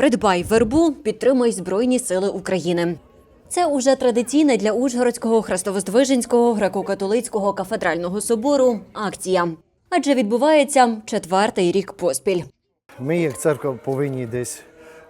Придбай вербу, підтримай Збройні Сили України. Це уже традиційна для Ужгородського Хрестовоздвиженського греко-католицького кафедрального собору акція. Адже відбувається четвертий рік поспіль. Ми, як церква, повинні десь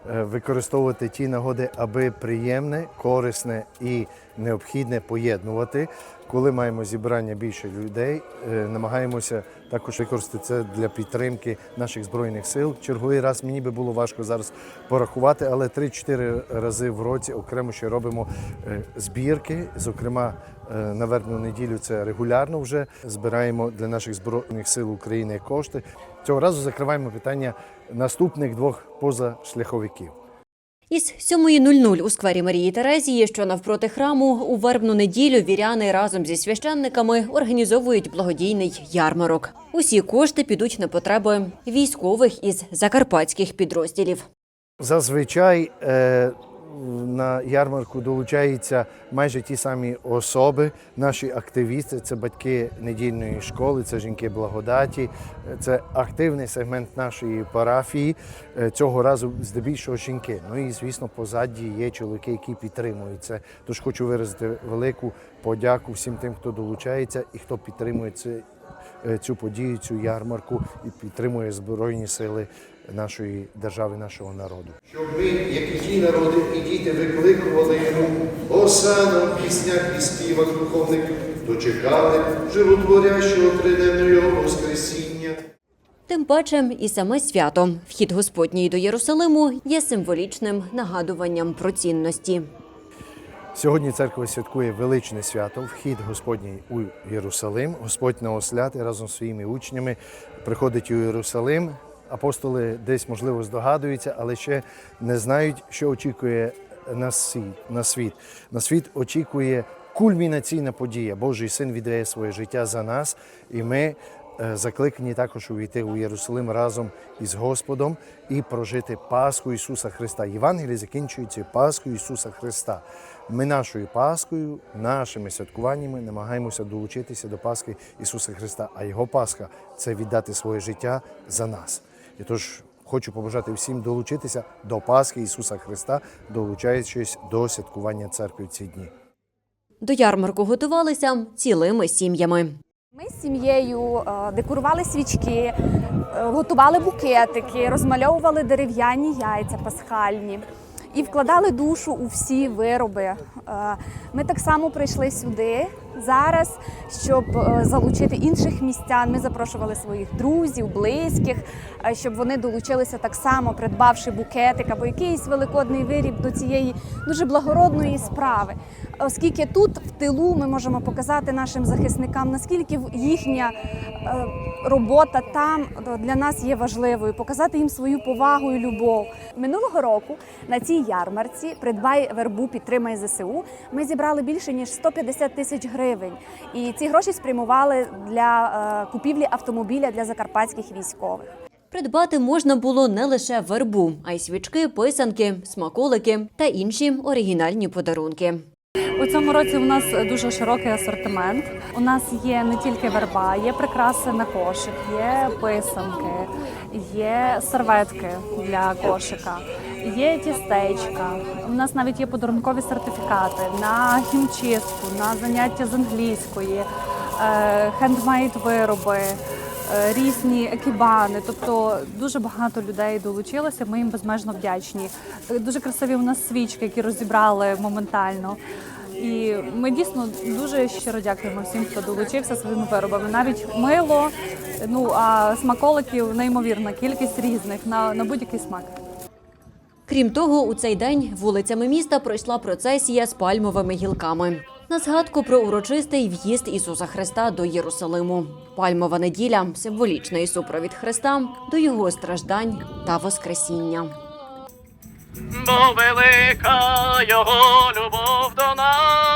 використовувати ті нагоди, аби приємне, корисне і необхідне поєднувати. Коли маємо зібрання більше людей, е, намагаємося також використати це для підтримки наших збройних сил. Черговий раз мені би було важко зараз порахувати, але 3-4 рази в році окремо ще робимо е, збірки. Зокрема, е, на вербну неділю це регулярно вже збираємо для наших збройних сил України кошти. Цього разу закриваємо питання наступних двох позашляховиків. Із 7.00 у сквері Марії Терезії, що навпроти храму, у вербну неділю віряни разом зі священниками організовують благодійний ярмарок. Усі кошти підуть на потреби військових із закарпатських підрозділів. Зазвичай е, на ярмарку долучаються майже ті самі особи, наші активісти, це батьки недільної школи, це жінки благодаті, це активний сегмент нашої парафії. Е, Цього разу здебільшого жінки. Ну і звісно, позаді є чоловіки, які підтримують це. Тож хочу виразити велику подяку всім тим, хто долучається і хто підтримує це, цю подію, цю ярмарку і підтримує збройні сили нашої держави, нашого народу. Щоб ми, як і ті народи і діти, викликували йому осану в піснях і співах духовних, дочекали животворящого триденного Воскресіння. Тим паче, і саме свято, вхід Господній до Єрусалиму, є символічним нагадуванням про цінності. Сьогодні церква святкує величне свято, вхід Господній у Єрусалим. Господь на осляти разом з своїми учнями приходить у Єрусалим. Апостоли десь, можливо, здогадуються, але ще не знають, що очікує на світ. На світ, очікує кульмінаційна подія. Божий син віддає своє життя за нас, і ми закликані також увійти у Єрусалим разом із Господом і прожити Пасху Ісуса Христа. Євангеліє закінчується Пасхою Ісуса Христа. Ми нашою Пасхою, нашими святкуваннями намагаємося долучитися до Пасхи Ісуса Христа. А Його Пасха це віддати своє життя за нас. І тож хочу побажати всім долучитися до Пасхи Ісуса Христа, долучаючись до святкування церкви в ці дні. До ярмарку готувалися цілими сім'ями. Ми з сім'єю е, декорували свічки, е, готували букетики, розмальовували дерев'яні яйця пасхальні і вкладали душу у всі вироби. Е, Ми так само прийшли сюди зараз, щоб е, залучити інших містян. Ми запрошували своїх друзів, близьких, е, щоб вони долучилися так само, придбавши букетик або якийсь великодний виріб до цієї дуже благородної справи. Оскільки тут в тилу ми можемо показати нашим захисникам, наскільки їхня е, робота там для нас є важливою, показати їм свою повагу і любов. Минулого року на цій ярмарці придбай вербу, підтримай ЗСУ. Ми зібрали більше ніж 150 тисяч гривень, і ці гроші спрямували для е, купівлі автомобіля для закарпатських військових. Придбати можна було не лише вербу, а й свічки, писанки, смаколики та інші оригінальні подарунки. У цьому році у нас дуже широкий асортимент. У нас є не тільки верба, є прикраси на кошик, є писанки, є серветки для кошика, є тістечка. У нас навіть є подарункові сертифікати на хімчистку, на заняття з англійської, хендмейд вироби. е, Різні екібани, тобто дуже багато людей долучилося. Ми їм безмежно вдячні. Дуже красиві у нас свічки, які розібрали моментально. І ми дійсно дуже щиро дякуємо всім, хто долучився своїми виробами. Навіть мило, ну а смаколиків неймовірна кількість різних на, на будь-який смак. Крім того, у цей день вулицями міста пройшла процесія з пальмовими гілками. На згадку про урочистий в'їзд Ісуса Христа до Єрусалиму. Пальмова неділя символічний супровід Христа до його страждань та Воскресіння. бо велика його любов до нас.